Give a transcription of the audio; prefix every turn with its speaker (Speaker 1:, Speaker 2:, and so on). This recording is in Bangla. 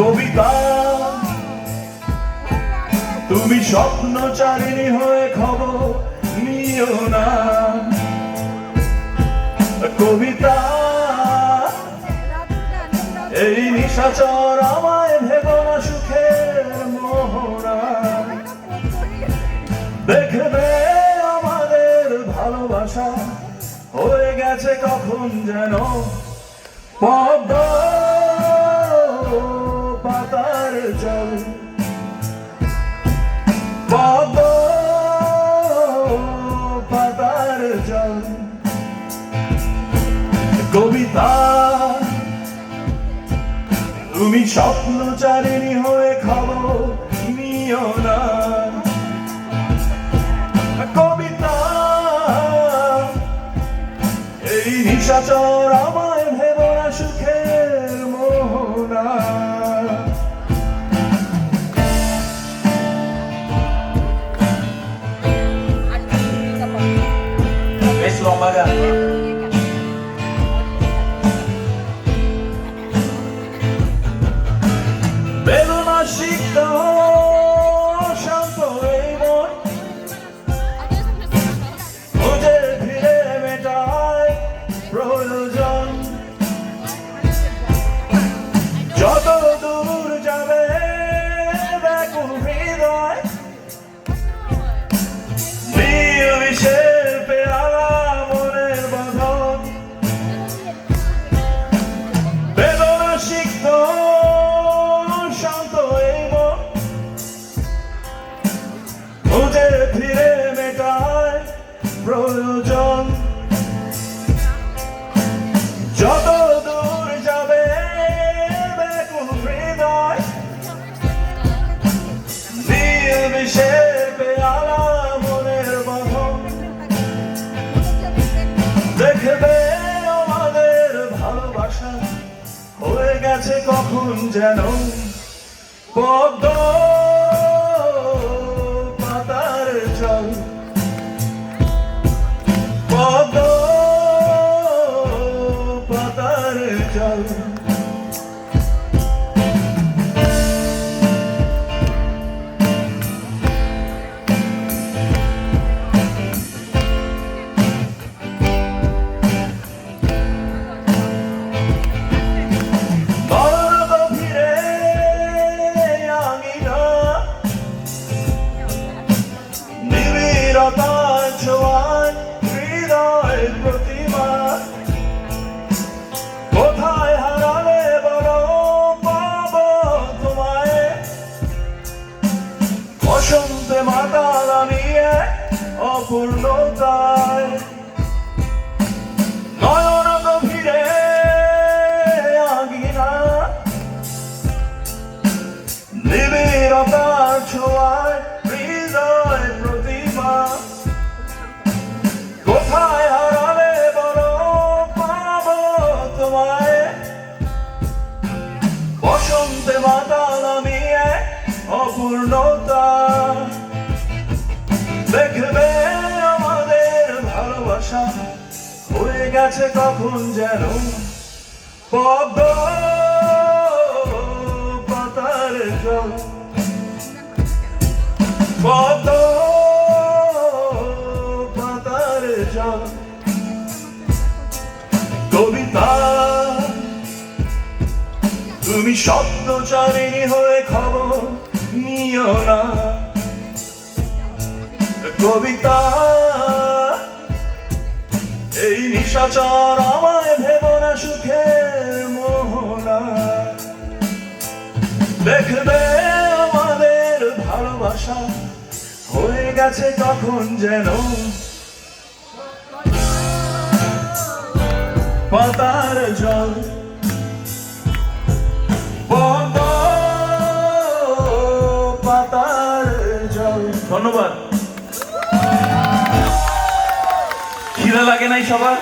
Speaker 1: কবিতা। তুমি স্বপ্ন চারিণী হয়ে খবর নিও না। কবিতা, এই নিশাচর আমায় ভেবো না সুখের মোহরা দেখবে আমাদের ভালোবাসা হয়ে গেছে কখন যেন পদ্মা পাতার কবিতা। তুমি স্বপ্ন চারিণী হয়ে খবর নিও না। কবিতা। এই নিশাচর আমায় 我买的 খুঁজে ফিরে মেটায় প্রয়োজন। যত দূর যাবে ব্যাকুল হৃদয় নীল বিষের পেয়ালা মনের বাঁধন। দেখবে আমাদের ভালোবাসা হয়ে গেছে কখন যেন। পদ্ম পাতার নিবিড়তার ছোঁয়ায় হৃদয় কোথায় হারালে তোমায়। বসন্তে মাতাল নিয়ে অপূর্ণতায়। অপূর্ণতা দেখবে আমাদের ভালোবাসা হয়ে গেছে কখন যেন পদ্ম পাতার জল। পদ্ম পাতার জল। কবিতা, তুমি স্বপ্ন চারিণী হয়ে খবর কবিতা। এই নিশাচর আমায় ভেব না সুখের মোহনা। দেখবে আমাদের ভালোবাসা হয়ে গেছে কখন যেন। পাতার জল। পাতার জল। ধন্যবাদ। খিদে লাগে নাই সবার?